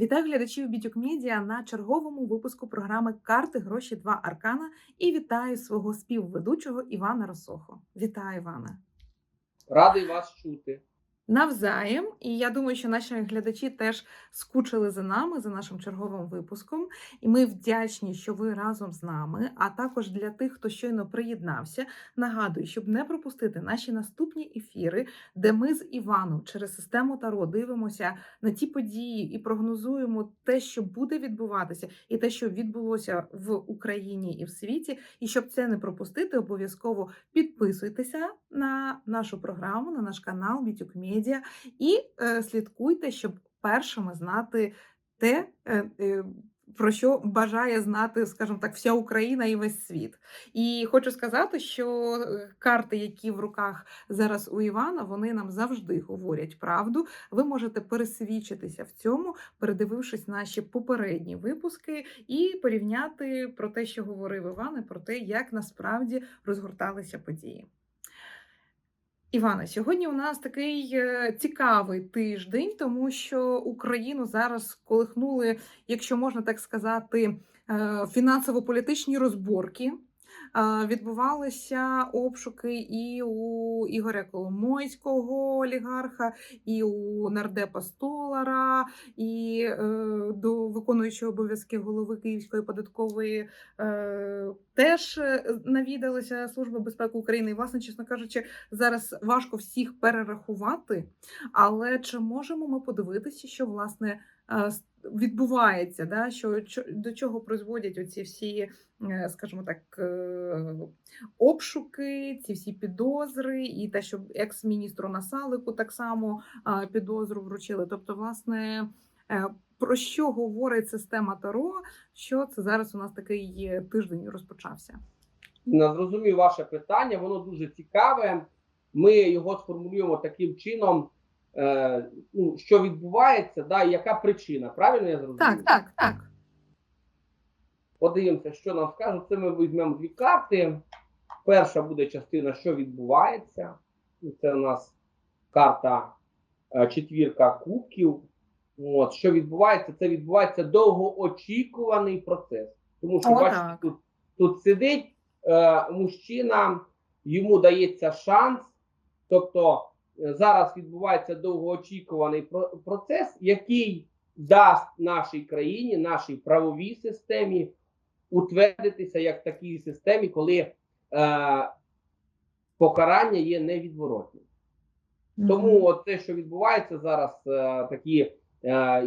Вітаю глядачів Бітюк Медіа на черговому випуску програми Карти Гроші Два Аркана і вітаю свого співведучого Івана Росохо. Вітаю, Івана. Радий вас чути. Навзаєм, і я думаю, що наші глядачі теж скучили за нами, за нашим черговим випуском. І ми вдячні, що ви разом з нами. А також для тих, хто щойно приєднався, нагадую, щоб не пропустити наші наступні ефіри, де ми з Іваном через систему Таро дивимося на ті події і прогнозуємо те, що буде відбуватися, і те, що відбулося в Україні і в світі. І щоб це не пропустити, обов'язково підписуйтеся на нашу програму, на наш канал Бітюк Медіа і е, слідкуйте, щоб першими знати те, е, е, про що бажає знати, скажімо так, вся Україна і весь світ. І хочу сказати, що карти, які в руках зараз у Івана, вони нам завжди говорять правду. Ви можете пересвідчитися в цьому, передивившись наші попередні випуски, і порівняти про те, що говорив Іван, і про те, як насправді розгорталися події. Івана, сьогодні у нас такий е, цікавий тиждень, тому що Україну зараз колихнули, якщо можна так сказати, е, фінансово-політичні розборки. Відбувалися обшуки і у Ігоря Коломойського олігарха, і у нардепа Столара, і е, до виконуючого обов'язки голови Київської податкової е, теж е, навідалася Служба безпеки України. І, власне, чесно кажучи, зараз важко всіх перерахувати. Але чи можемо ми подивитися, що власне відбувається, да? що до чого призводять оці всі, е, скажімо так, е, обшуки, ці всі підозри, і те, що екс-міністру Насалику так само підозру вручили. Тобто, власне. е, Про що говорить система Таро? Що це зараз у нас такий тиждень розпочався? Не зрозумів ваше питання, воно дуже цікаве. Ми його сформулюємо таким чином, е, ну, що відбувається, да, і яка причина. Правильно я зрозумів? Так, так, так. Подивимося, що нам скажуть. Це ми візьмемо дві карти. Перша буде частина, що відбувається. Це у нас карта е, четвірка кубків. От, що відбувається? Це відбувається довгоочікуваний процес. Тому що, О, бачите, так. тут, тут сидить е, мужчина, йому дається шанс. Тобто зараз відбувається довгоочікуваний процес, який дасть нашій країні, нашій правовій системі утвердитися як такій системі, коли е, покарання є невідворотним. Тому от те, що відбувається зараз, е, такі е,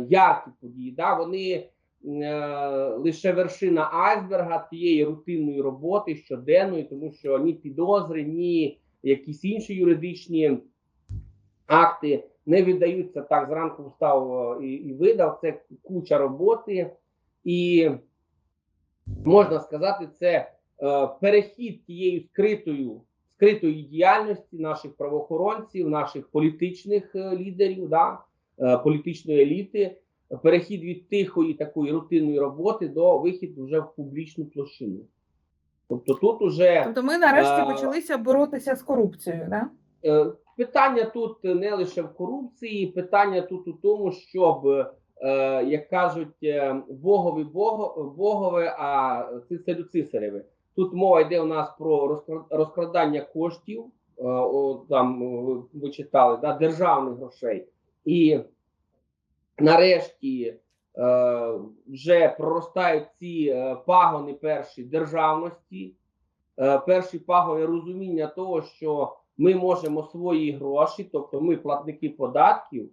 яркі події, да, вони е, лише вершина айсберга тієї рутинної роботи щоденної, тому що ні підозри, ні якісь інші юридичні акти не віддаються так. Зранку встав е, і, і видав. Це куча роботи, і можна сказати, це е, перехід тією скритою скритої діяльності наших правоохоронців, наших політичних е, лідерів, да, е, політичної еліти, перехід від тихої такої рутинної роботи до вихіду вже в публічну площину. Тобто тут уже Тобто ми нарешті Е, почалися боротися з корупцією, да? Е, Питання тут не лише в корупції, питання тут у тому, щоб, е, як кажуть, е, богові бого, богове, а цицарю цисареве. Тут мова йде у нас про розкрадання коштів, там ви читали, да, державних грошей. І нарешті вже проростають ці пагони перші державності, перші пагони розуміння того, що ми можемо свої гроші, тобто ми, платники податків,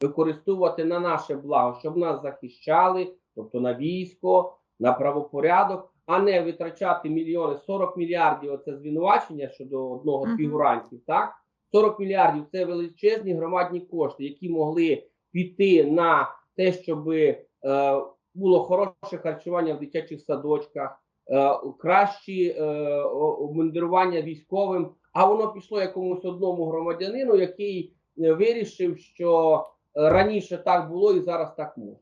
використовувати на наше благо, щоб нас захищали, тобто на військо, на правопорядок, а не витрачати мільйони 40 мільярдів. Оце звинувачення щодо одного з Мгм. фігурантів. Так 40 мільярдів це величезні громадні кошти, які могли піти на те, щоб е, було хороше харчування в дитячих садочках, кращі е, обмундирування військовим. А воно пішло якомусь одному громадянину, який е, вирішив, що е, раніше так було і зараз так може.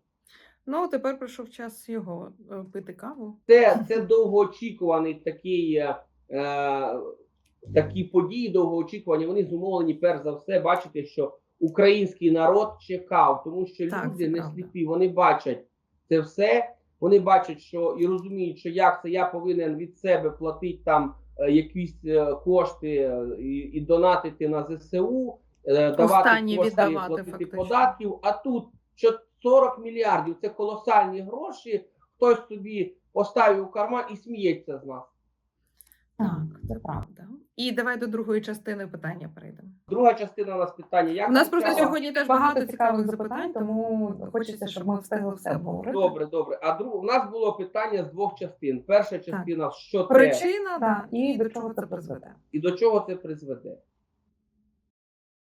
Ну, тепер прийшов час його е, пити каву. Це, це довгоочікуваний такий, е, е, такі події, довгоочікувані. Вони зумовлені, перш за все, бачите, що український народ чекав, тому що Так, люди не сліпі, вони бачать це все. Вони бачать, що і розуміють, що як це я повинен від себе платити там е, якісь е, кошти е, і, і донатити на ЗСУ, давати кошти, віддавати платити фактично. податків. А тут що 40 мільярдів це колосальні гроші. Хтось собі поставив у карман і сміється з нас. Так, це правда. І давай до другої частини питання перейдемо. Друга частина у нас питання. Як У нас просто взяли? сьогодні теж багато цікавих запитань, тому хочеться, щоб ми встигли все обговорити. Добре, добре. А друг... у нас було питання з двох частин. Перша частина, що це Причина да, і до чого це призведе. і до чого це призведе.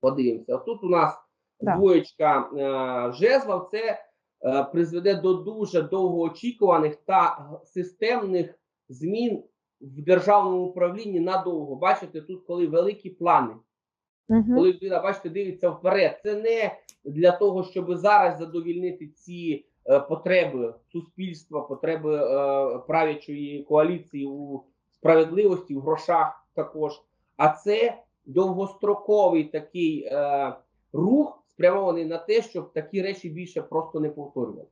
Подивимося. Тут у нас Да. двоєчка е, жезлов. Це е, призведе до дуже довгоочікуваних та системних змін в державному управлінні надовго. Бачите, тут коли великі плани. Мгм. коли людина, бачите, дивиться вперед, це не для того, щоб зараз задовільнити ці е, потреби суспільства, потреби е, правлячої коаліції у справедливості, в грошах також. А це довгостроковий такий е, рух, спрямований на те, щоб такі речі більше просто не повторювати.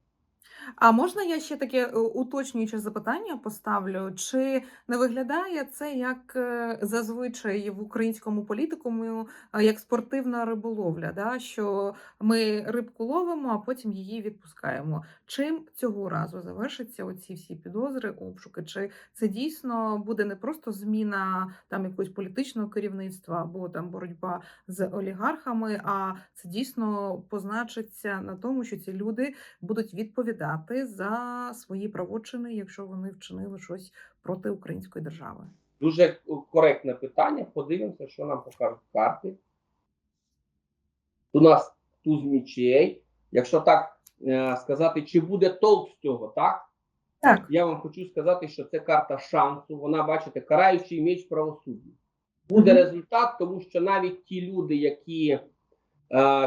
А можна я ще таке е, уточнююче запитання поставлю? Чи не виглядає це як е, зазвичай в українському політикумі е, як спортивна риболовля? Да? Що ми рибку ловимо, а потім її відпускаємо? Чим цього разу завершаться оці всі підозри, обшуки? Чи це дійсно буде не просто зміна там якогось політичного керівництва або там боротьба з олігархами, а це дійсно позначиться на тому, що ці люди будуть відповідати за свої правочини, якщо вони вчинили щось проти української держави. Дуже коректне питання. Подивимося, що нам покажуть карти. У нас туз мічей. Якщо так е, сказати, чи буде толк з цього, так? Так, Я вам хочу сказати, що це карта шансу. Вона, бачите, караючий меч правосуддя. Буде Мгм. результат, тому що навіть ті люди, які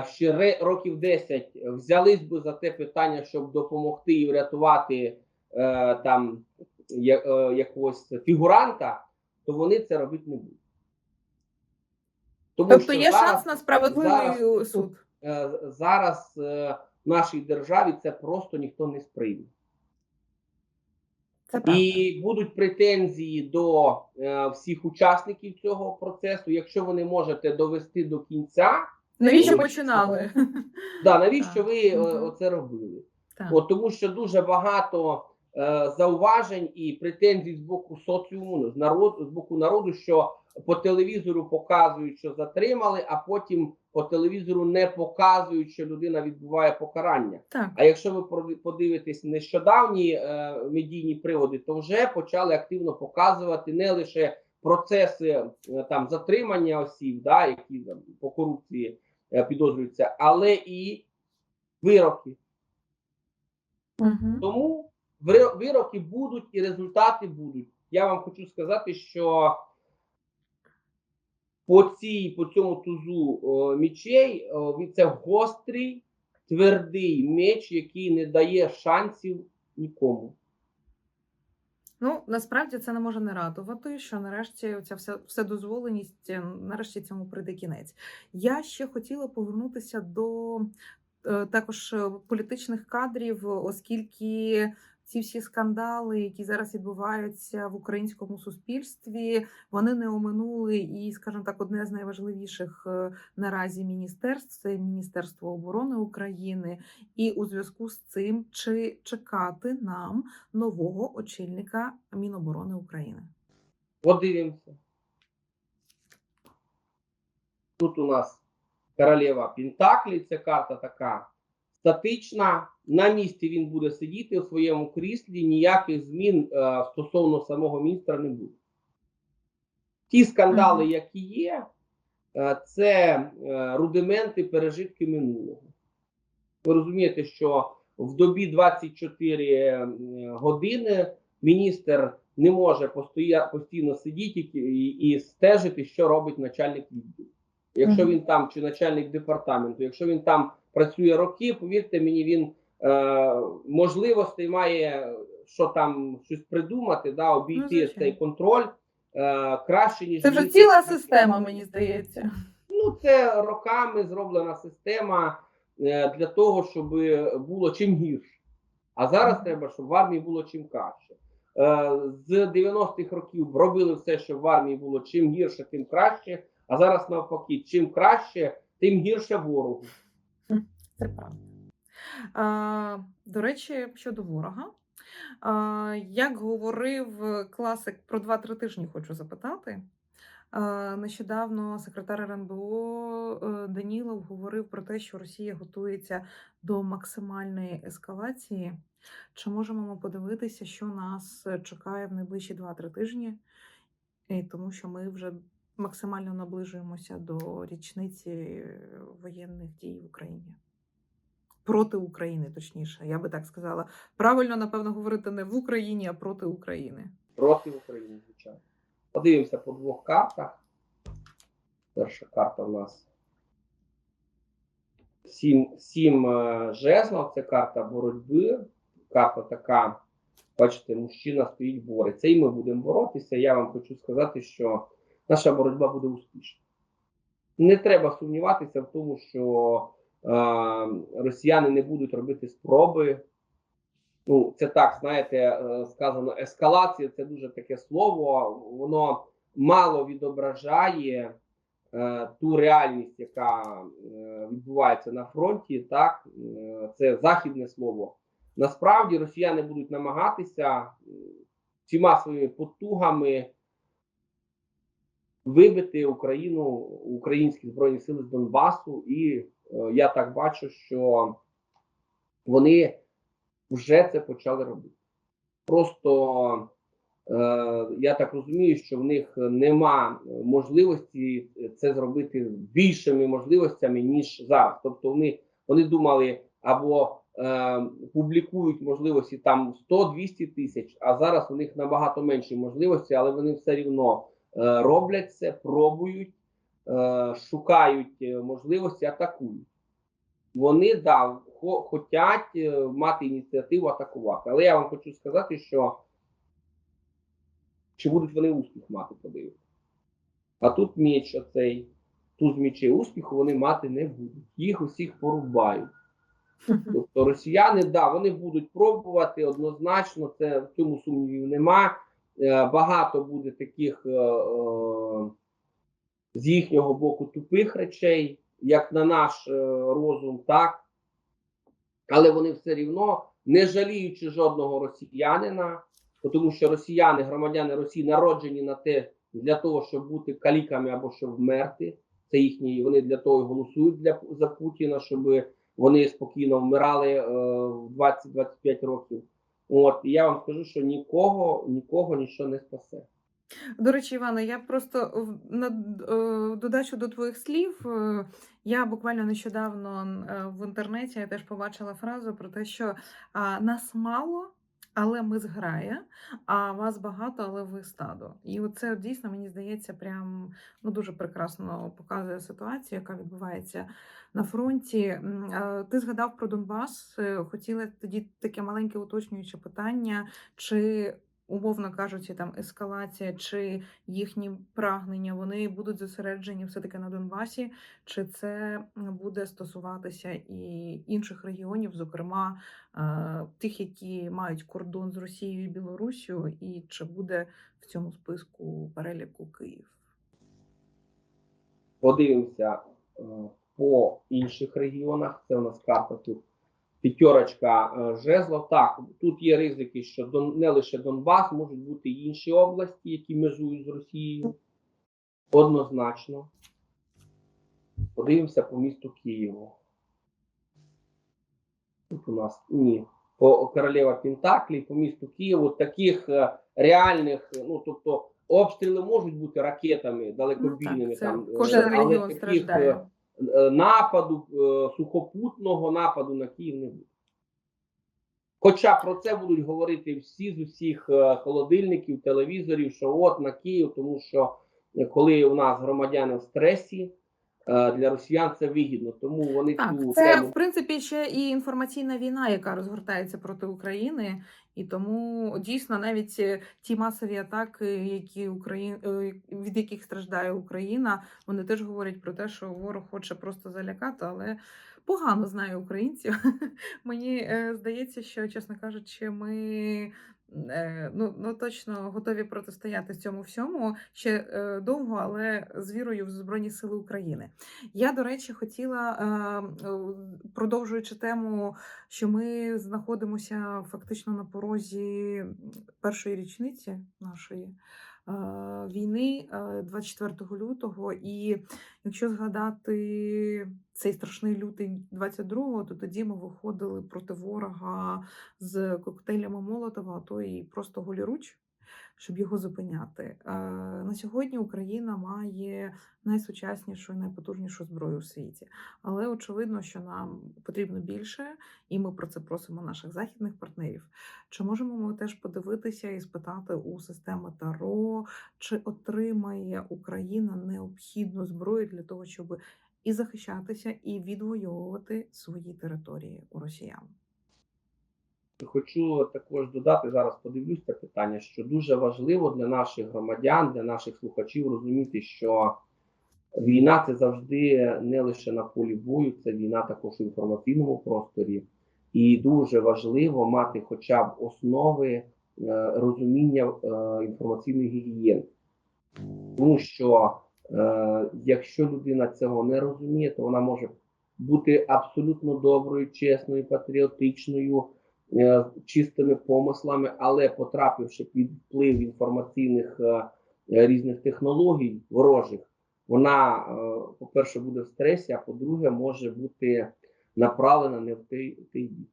ще років 10 взялись би за те питання, щоб допомогти і врятувати е, там е, якогось фігуранта, то вони це робити не будуть. Тому тобто є зараз- шанс на справедливий суд. е, зараз е, в нашій державі це просто ніхто не сприйме. Це. І будуть претензії до е, всіх учасників цього процесу. Якщо ви не можете довести до кінця, Навіщо починали? да, навіщо ви е, оце робили? От, тому що дуже багато е, зауважень і претензій з боку соціуму, з народу, з боку народу, що по телевізору показують, що затримали, а потім по телевізору не показують, що людина відбуває покарання. Так. А якщо ви подивитесь нещодавні е, медійні приводи, то вже почали активно показувати не лише процеси е, там затримання осіб, да, які там, по корупції підозрюються, але і вироки. Угу. Тому вироки будуть і результати будуть. Я вам хочу сказати, що по цій, по цьому тузу о, мічей о, це гострий, твердий меч, який не дає шансів нікому. Ну насправді це не може не радувати, що нарешті ця вся вседозволеність, е, нарешті цьому прийде кінець. Я ще хотіла повернутися до е, також е, політичних кадрів, оскільки ці всі скандали, які зараз відбуваються в українському суспільстві, вони не оминули і, скажімо так, одне з найважливіших е, наразі міністерств це Міністерство оборони України. І у зв'язку з цим чи чекати нам нового очільника Міноборони України? Подивимося. Тут у нас королева Пентаклі, це карта така статична. На місці він буде сидіти у своєму кріслі, ніяких змін е, стосовно самого міністра не буде. Ті скандали, які є, е, це е, рудименти, пережитки минулого. Ви розумієте, що в добі 24 е, години міністр не може постоя, постійно сидіти і, і, і стежити, що робить начальник відділу. Якщо він там чи начальник департаменту, якщо він там працює роки, повірте мені, він е, можливостей має, що там щось придумати, да, Ну, обійти звичайно. цей контроль е, краще, ніж Це вже ціла система, мені здається. Ну, це роками зроблена система е, для того, щоб було чим гірше. А зараз треба, щоб в армії було чим краще. Е, З 90-х років робили все, щоб в армії було чим гірше, тим краще. А зараз навпаки, чим краще, тим гірше ворогу. Це правда. До речі, щодо ворога. Як говорив класик про 2-3 тижні, хочу запитати. Нещодавно секретар РНБО е, Данілов говорив про те, що Росія готується до максимальної ескалації. Чи можемо ми подивитися, що нас чекає в найближчі 2-3 тижні? І тому що ми вже максимально наближуємося до річниці воєнних дій в Україні. Проти України, точніше, я би так сказала. Правильно, напевно, говорити не в Україні, а проти України. проти України, звичайно. Подивимося по двох картах. Перша карта в нас сім, сім е, жезлов, це карта боротьби. Карта така, бачите, мужчина стоїть, бореться. І ми будемо боротися. Я вам хочу сказати, що наша боротьба буде успішна. Не треба сумніватися в тому, що росіяни не будуть робити спроби ну, це так, знаєте, е, сказано, ескалація це дуже таке слово, воно мало відображає е, ту реальність, яка е, відбувається на фронті. Так, Е, це західне слово. Насправді росіяни будуть намагатися всіма своїми потугами вибити Україну, українські збройні сили з Донбасу, і е, я так бачу, що вони вже це почали робити. Просто е, я так розумію, що в них нема можливості це зробити більшими можливостями, ніж зараз. Тобто вони, вони думали або е, публікують можливості там 100-200 тисяч, а зараз у них набагато менші можливості, але вони все рівно е, роблять це, пробують, е, шукають е, можливості, атакують вони да, хо, хотять е, мати ініціативу атакувати. Але я вам хочу сказати, що чи будуть вони успіх мати, подивитися. А тут меч оцей, туз мечей успіху вони мати не будуть. Їх усіх порубають. Тобто росіяни, да, вони будуть пробувати однозначно, це в цьому сумнівів нема. Е, Багато буде таких е, е, з їхнього боку тупих речей, як на наш е, розум, так. Але вони все рівно, не жаліючи жодного росіянина, тому що росіяни, громадяни Росії, народжені на те для того, щоб бути каліками або щоб вмерти. Це їхні, вони для того і голосують для за Путіна, щоб вони спокійно вмирали е, в 20-25 років. От і я вам скажу, що нікого, нікого нічого не спасе. До речі, Іване, я просто на е, додачу до твоїх слів. е, Я буквально нещодавно е, в інтернеті я теж побачила фразу про те, що нас мало, але ми зграя, а вас багато, але ви стадо. І оце дійсно мені здається, прям ну дуже прекрасно показує ситуацію, яка відбувається на фронті. Ти згадав про Донбас. Хотіла тоді таке маленьке уточнююче питання, чи умовно кажучи, там ескалація чи їхні прагнення, вони будуть зосереджені все-таки на Донбасі, чи це буде стосуватися і інших регіонів, зокрема е, тих, які мають кордон з Росією і Білоруссю, і чи буде в цьому списку переліку Київ? Подивимося е, по інших регіонах. Це у нас карта тут п'ятерочка е, жезлов. Так, тут є ризики, що не лише Донбас, можуть бути й інші області, які межують з Росією. Однозначно. Подивимося по місту Києву. Тут у нас ні. По королева Пентаклі, по місту Києву таких е, реальних, ну тобто обстріли можуть бути ракетами далекобійними. Ну, так, це там, е, кожен але регіон таких, страждає. Е, нападу, е, сухопутного нападу на Київ не буде. Хоча про це будуть говорити всі з усіх е, холодильників, телевізорів, що от на Київ, тому що коли у нас громадяни в стресі, для росіян це вигідно. Тому вони Так, цю це тему в принципі ще і інформаційна війна, яка розгортається проти України, І тому дійсно навіть е, ті масові атаки, які Україн... е, від яких страждає Україна, вони теж говорять про те, що ворог хоче просто залякати, але погано знаю українців. Мені е, здається, що, чесно кажучи, ми ну, ну точно готові протистояти цьому всьому ще е, довго, але з вірою в Збройні Сили України. Я, до речі, хотіла, е, е, продовжуючи тему, що ми знаходимося фактично на порозі першої річниці нашої е, війни е, 24 лютого. І якщо згадати цей страшний лютий 22-го, то тоді ми виходили проти ворога з коктейлями Молотова, а то і просто голіруч. Щоб його зупиняти. Е, На сьогодні Україна має найсучаснішу і найпотужнішу зброю у світі. Але очевидно, що нам потрібно більше, і ми про це просимо наших західних партнерів. Чи можемо ми теж подивитися і спитати у системи ТАРО, чи отримає Україна необхідну зброю для того, щоб і захищатися, і відвоювати свої території у росіян? Хочу також додати зараз, подивлюсь це питання, що дуже важливо для наших громадян, для наших слухачів розуміти, що війна це завжди не лише на полі бою, це війна також в інформаційному просторі, і дуже важливо мати хоча б основи е, розуміння е, інформаційної гігієни, тому що е, якщо людина цього не розуміє, то вона може бути абсолютно доброю, чесною, патріотичною чистими помислами, але потрапивши під вплив інформаційних е, е, різних технологій ворожих, вона, е, по-перше, буде в стресі, а по-друге, може бути направлена не в той бік.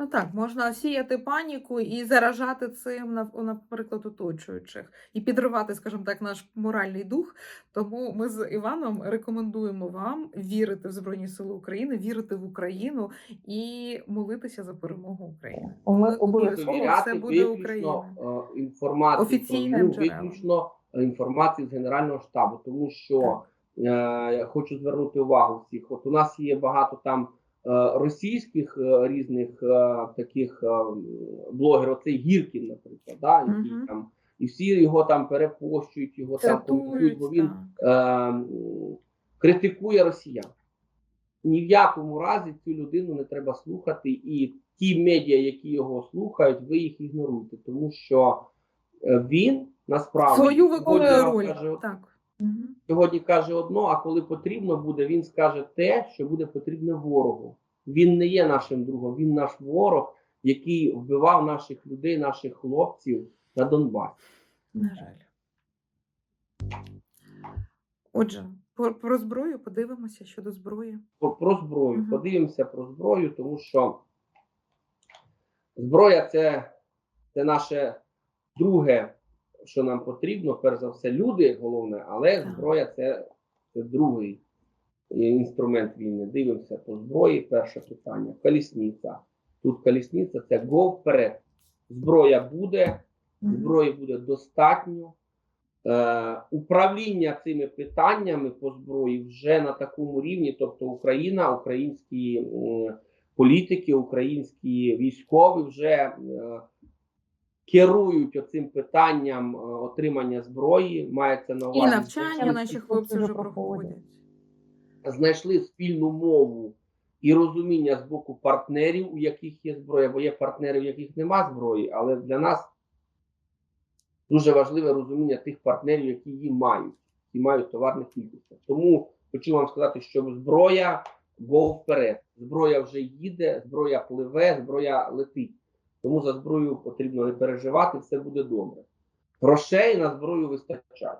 Ну так, можна сіяти паніку і заражати цим, наприклад, оточуючих, і підривати, скажімо так, наш моральний дух. Тому ми з Іваном рекомендуємо вам вірити в Збройні Сили України, вірити в Україну і молитися за перемогу України. Ми обов'язково все буде Україна. е, інформацію, Офіційним виключно е, інформацію з Генерального штабу, тому що е, я хочу звернути увагу всіх. От у нас є багато там російських е, різних е, таких е, блогерів, оцей Гіркін, наприклад, да, який Мгм. там, і всі його там перепощують, його там коментують, бо він е, критикує росіян. Ні в якому разі цю людину не треба слухати, і ті медіа, які його слухають, ви їх ігноруйте, тому що е, він насправді Свою виконує роль. каже, Так. Сьогодні каже одно, а коли потрібно буде, він скаже те, що буде потрібне ворогу. Він не є нашим другом, він наш ворог, який вбивав наших людей, наших хлопців на Донбасі. На жаль. Отже, про, про зброю подивимося щодо зброї. Про, про зброю. Мгм. Подивимося про зброю, тому що зброя це, це наше друге, що нам потрібно. Перш за все, люди головне, але зброя це, це другий інструмент війни. Дивимося по зброї. Перше питання. Колісниця. Тут колісниця це го вперед. Зброя буде, зброї буде достатньо. Е, управління цими питаннями по зброї вже на такому рівні, тобто Україна, українські м, політики, українські військові вже е, керують оцим питанням е, отримання зброї. Мається на увазі. І навчання наші хлопці вже проходять. знайшли спільну мову і розуміння з боку партнерів, у яких є зброя, бо є партнери, у яких нема зброї, але для нас дуже важливе розуміння тих партнерів, які її мають, і мають товарних кількостях. Тому хочу вам сказати, що зброя го вперед. Зброя вже їде, зброя пливе, зброя летить. Тому за зброю потрібно не переживати, все буде добре. Грошей на зброю вистачає.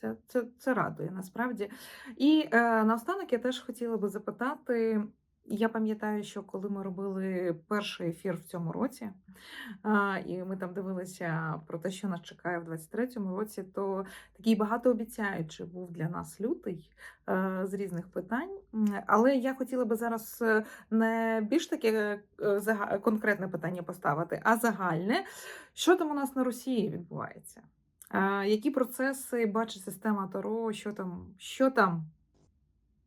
Це, це, це радує насправді. І е, наостанок я теж хотіла би запитати. Я пам'ятаю, що коли ми робили перший ефір в цьому році, і ми там дивилися про те, що нас чекає в 23-му році, то такий багатообіцяючий був для нас лютий е, з різних питань. Але я хотіла би зараз е, не більш таке е, конкретне питання поставити, а загальне. Що там у нас на Росії відбувається? Які процеси бачить система Таро? Що там? Що там?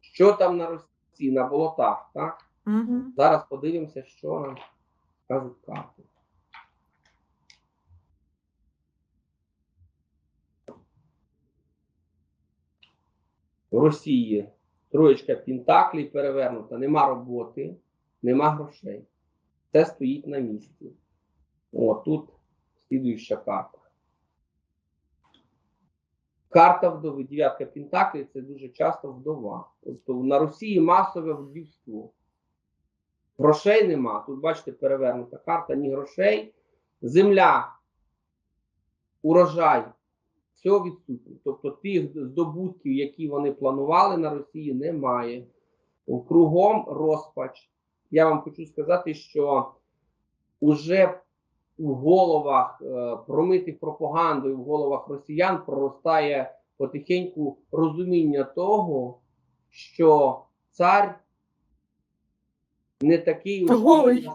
Що там на Росії, на болотах, так? Угу. Зараз подивимося, що нам кажуть карти. В Росії троєчка Пентаклей перевернута, нема роботи, нема грошей. Це стоїть на місці. О, тут слідуюча карта. Карта вдови, дев'ятка Пентаклей це дуже часто вдова. Тобто на Росії масове вдівство. Грошей нема. Тут, бачите, перевернута карта, ні грошей. Земля, урожай, все відсутнє. Тобто тих здобутків, які вони планували на Росії, немає. Кругом розпач. Я вам хочу сказати, що уже в головах е, промитих пропагандою, в головах росіян проростає потихеньку розуміння того, що цар не такий уж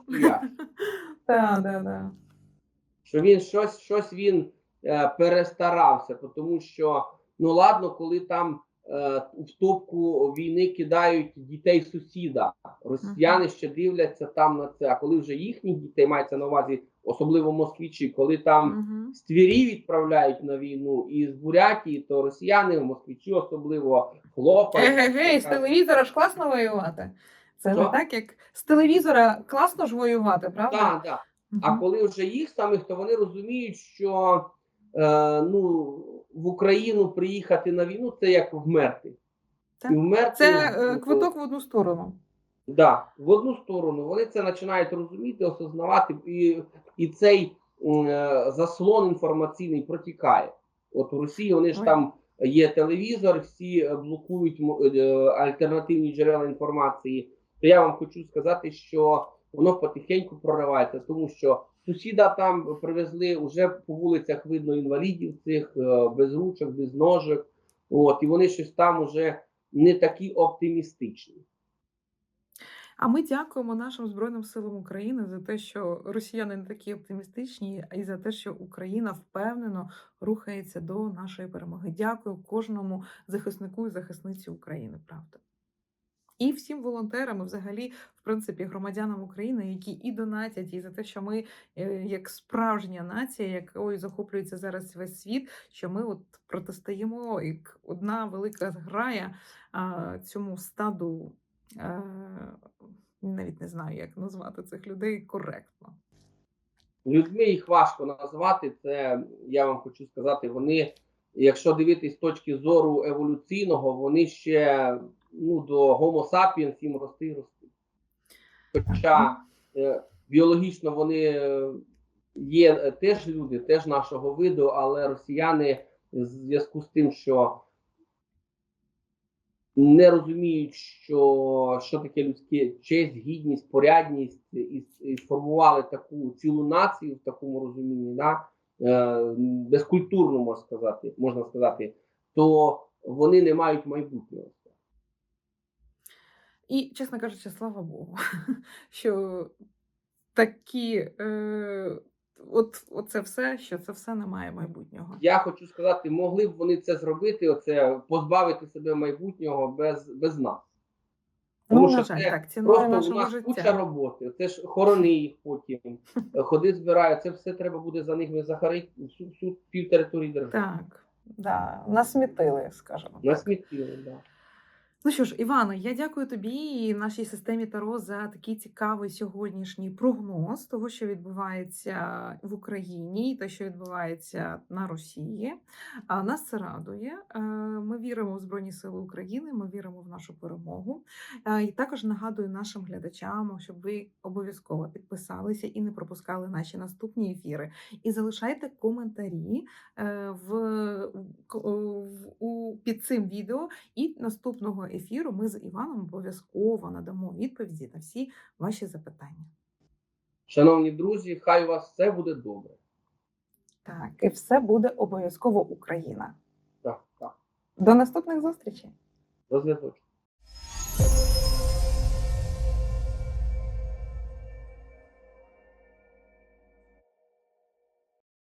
так. що він щось, щось він е, перестарався, тому що ну ладно, коли там е, в топку війни кидають дітей сусіда, росіяни ще дивляться там на це. А коли вже їхніх дітей мається на увазі, особливо москвичі, коли там Мгм. з Твері відправляють на війну і з Бурятії, то росіяни, москвичі особливо хлопають. Еге-ге, з телевізора ж класно воювати. Це ж так, як з телевізора класно ж воювати, правда? Так, так. А коли вже їх самих, то вони розуміють, що е, ну, в Україну приїхати на війну це як вмерти. Так. І вмерти Це е, квиток в одну сторону. Да, в одну сторону. Вони це починають розуміти, осознавати, і, і цей е, заслон інформаційний протікає. От у Росії вони ж Ой. там є телевізор, всі е, блокують е, альтернативні джерела інформації. То я вам хочу сказати, що воно потихеньку проривається, тому що сусіда там привезли уже по вулицях видно інвалідів цих е, без ручок, без ножок. От, і вони щось там уже не такі оптимістичні. А ми дякуємо нашим Збройним силам України за те, що росіяни не такі оптимістичні, і за те, що Україна впевнено рухається до нашої перемоги. Дякую кожному захиснику і захисниці України, правда. І всім волонтерам, і взагалі, в принципі, громадянам України, які і донатять, і за те, що ми, е, як справжня нація, якою захоплюється зараз весь світ, що ми от протистоїмо як одна велика зграя цьому стаду. Е, навіть не знаю, як назвати цих людей коректно. Людьми їх важко назвати. Це я вам хочу сказати. Вони, якщо дивитись з точки зору еволюційного, вони ще ну, до Homo sapiens їм рости і рости. Хоча е, біологічно вони е, є теж люди, теж нашого виду, але росіяни в зв'язку з тим, що не розуміють, що, що таке людське честь, гідність, порядність, і, і сформували таку цілу націю в такому розумінні, да? е, безкультурно можна сказати, можна сказати, то вони не мають майбутнього. І, чесно кажучи, слава Богу, що такі, е, от, оце все, що це все не має майбутнього. Я хочу сказати, могли б вони це зробити, оце позбавити себе майбутнього без, без нас. Тому Ну, що на жаль, це так, ціною Просто у нашого нас куча роботи. Це ж хорони їх потім, ходи збирають. Це все треба буде за них захарити всю, всю пів території держави. Так, да, насмітили, скажімо. На так. да. Ну що ж, Івано, я дякую тобі і нашій системі Таро за такий цікавий сьогоднішній прогноз того, що відбувається в Україні, і те, що відбувається на Росії. Нас це радує. Е, Ми віримо в Збройні Сили України, ми віримо в нашу перемогу. Е, І також нагадую нашим глядачам, щоб ви обов'язково підписалися і не пропускали наші наступні ефіри. І залишайте коментарі е, в, в- у, під цим відео. І наступного ефіру ми з Іваном обов'язково надамо відповіді на всі ваші запитання. Шановні друзі, хай у вас все буде добре. Так, і все буде обов'язково Україна. Так, так. До наступних зустрічей! До зв'язку.